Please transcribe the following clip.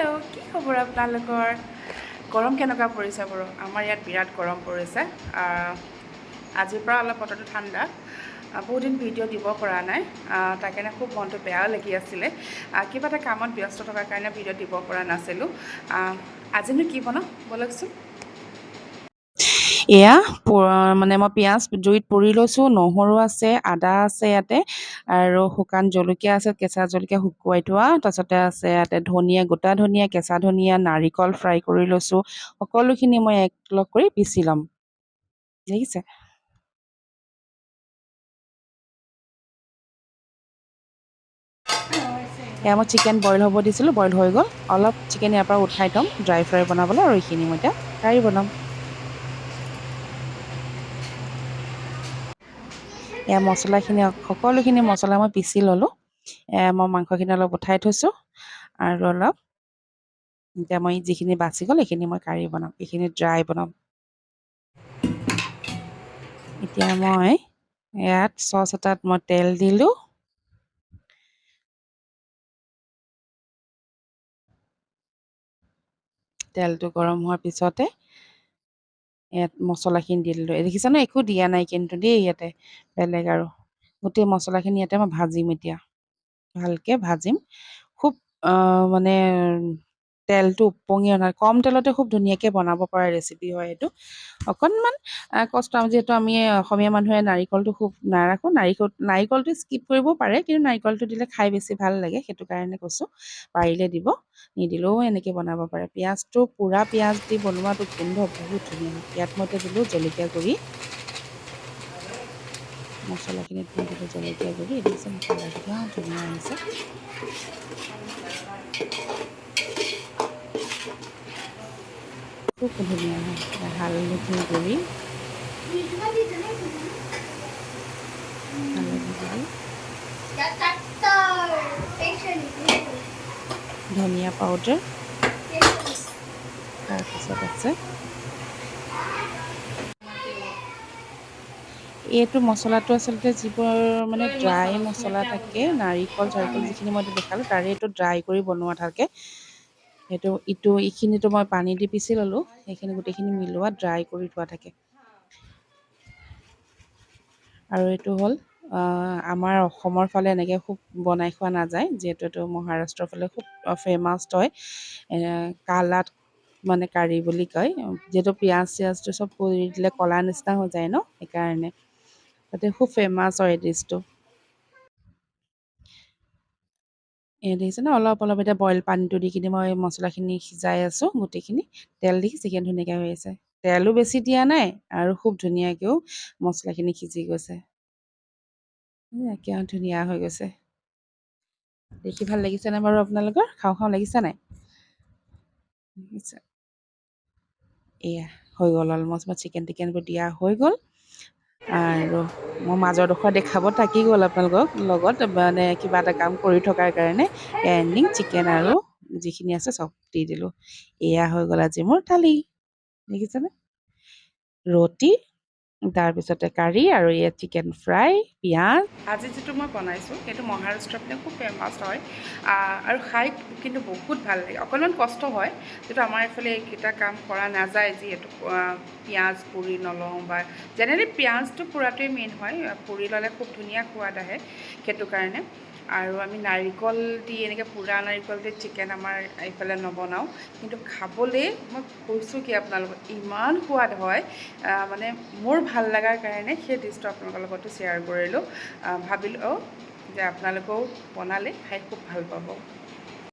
Hello কি খবৰ আপোনালোকৰ? গৰম কেনেকুৱা পৰিছে বাৰু আমাৰ ইয়াত বিৰাট গৰম পৰিছে। আজিৰ পৰা অলপ বতৰটো ঠাণ্ডা। আহ, বহুত দিন ভিডিঅ' দিব পৰা নাই। তাৰ কাৰণে খুব মনটো বেয়াও লাগি আছিলে। কিবা এটা কামত ব্যস্ত থকাৰ কাৰণে ভিডিঅ' দিব পৰা নাছিলোঁ। আজিনো কি বনাওঁ ব'লকচোন। এয়া মানে মই পিঁয়াজ জুইত পুৰি লৈছোঁ নহৰু আছে আদা আছে ইয়াতে আৰু শুকান জলকীয়া আছে কেঁচা জলকীয়া শুকুৱাই থোৱা তাৰপিছতে আছে ইয়াতে ধনিয়া গোটা ধনিয়া কেঁচা ধনিয়া নাৰিকল ফ্ৰাই কৰি লৈছোঁ সকলোখিনি মই একলগ কৰি পিচি ল'ম। দেখিছে? এয়া মই চিকেন বইল হ'ব দিছিলোঁ বইল হৈ গ'ল অলপ চিকেন ইয়াৰ পৰা উঠাই থ'ম ড্ৰাই ফ্ৰাই বনাবলৈ আৰু এইখিনি মই এতিয়া কাৰী বনাম। এয়া মছলাখিনি সকলোখিনি মছলা মই পিচি ল'লোঁ। মই মাংসখিনি অলপ উঠাই থৈছোঁ আৰু অলপ এতিয়া মই যিখিনি বাচি গ'ল এইখিনি মই কাৰী বনাম এইখিনি ড্ৰাই বনাম। এতিয়া মই ইয়াত চচ এটাত মই তেল দিলোঁ। তেলটো গৰম হোৱাৰ পিছতে ইয়াত মছলাখিনি দি দিলোঁ। দেখিছানে একো দিয়া নাই কিন্তু দেই ইয়াতে বেলেগ আৰু। গোটেই মছলাখিনি ইয়াতে মই ভাজিম এতিয়া। ভালকৈ ভাজিম। খুব মানে তেলটো উপঙি অনা কম তেলতে খুব ধুনীয়াকৈ বনাব পৰা ৰেচিপি হয় এইটো। অকণমান কষ্ট যিহেতু আমি অসমীয়া মানুহে নাৰিকলটো খুব নাৰাখোঁ নাৰিকল নাৰিকলটো স্কিপ কৰিব পাৰে কিন্তু নাৰিকলটো দিলে খাই বেছি ভাল লাগে সেইটো কাৰণে কৈছোঁ। পাৰিলে দিব নিদিলেও এনেকৈ বনাব পাৰে। পিঁয়াজটো পূৰা পিঁয়াজ দি বনোৱাটো গোন্ধ বহুত ধুনীয়া ইয়াত মই দিলোঁ জলকীয়া গুড়ি। দিলোঁ জলকীয়া গুড়ি কালাৰটো কিমান ধুনীয়া আহিছে। খুব ধুনীয়া হয় হালধি গুড়ি ধনিয়া পাউডাৰ তাৰপিছত আছে এইটো মছলাটো আচলতে যিবোৰ মানে ড্ৰাই মছলা থাকে, নাৰিকল, চাৰিকল যিখিনি মই দেখালোঁ, তাৰে এইটো ড্ৰাই কৰি বনোৱা থাকে। সেইটো ইটো এইখিনিতো মই পানী দি পিচি ল'লোঁ সেইখিনি গোটেইখিনি মিলোৱা ড্ৰাই কৰি থোৱা থাকে। আৰু এইটো হ'ল আমাৰ অসমৰ ফালে এনেকৈ খুব বনাই খোৱা নাযায় যিহেতু এইটো মহাৰাষ্ট্ৰৰ ফালে খুব ফেমাছ হয় কালাত মানে কাৰী বুলি কয় যিহেতু পিঁয়াজ চিয়াজটো চব পুৰি দিলে ক'লা নিচিনা হৈ যায় ন সেইকাৰণে। তাতে খুব ফেমাছ হয় এই ডিছটো এই দেখিছেনে অলপ অলপ এতিয়া বইল পানীটো দি কিনে মই মছলাখিনি সিজাই আছোঁ গোটেইখিনি তেল দি চিকেন ধুনীয়াকৈ হৈ আছে। তেলো বেছি দিয়া নাই আৰু খুব ধুনীয়াকৈও মছলাখিনি সিজি গৈছে। ধুনীয়া হৈ গৈছে। দেখি ভাল লাগিছেনে বাৰু আপোনালোকৰ? খাওঁ খাওঁ লাগিছে নাই? এয়া হৈ গ'ল। অলমষ্ট মই চিকেন টিকেনবোৰ দিয়া হৈ গ'ল। আৰু মই মাজৰডোখৰ দেখাব থাকি গ'ল আপোনালোকক লগত মানে কিবা এটা কাম কৰি থকাৰ কাৰণে এণ্ডিং চিকেন আৰু যিখিনি আছে চব দি দিলোঁ। এয়া হৈ গ'ল আজি মোৰ থালি। দেখিছেনে? ৰুটি তাৰপিছতে কাৰী আৰু ইয়াত চিকেন ফ্ৰাই পিঁয়াজ। আজি যিটো মই বনাইছোঁ সেইটো মহাৰাষ্ট্ৰৰ খুব ফেমাছ হয়। আৰু খাই কিন্তু বহুত ভাল লাগে। অকণমান কষ্ট হয় যিটো আমাৰ এইফালে এইকেইটা কাম কৰা নাযায় যিহেতু পিঁয়াজ পুৰি নলওঁ বা জেনেৰেলি পিঁয়াজটো পুৰাটোৱে মেইন হয় পুৰি ল'লে খুব ধুনীয়া সোৱাদ আহে সেইটো কাৰণে। আৰু আমি নাৰিকল দি এনেকৈ পোৰা নাৰিকল দি চিকেন আমাৰ এইফালে নবনাওঁ। কিন্তু খাবলৈ মই কৈছোঁ কি আপোনালোকক ইমান সোৱাদ হয় মানে মোৰ ভাল লগাৰ কাৰণে সেই ডিছটো আপোনালোকৰ লগতো শ্বেয়াৰ কৰিলোঁ। ভাবিলোঁ যে আপোনালোকেও বনালে খাই খুব ভাল পাব।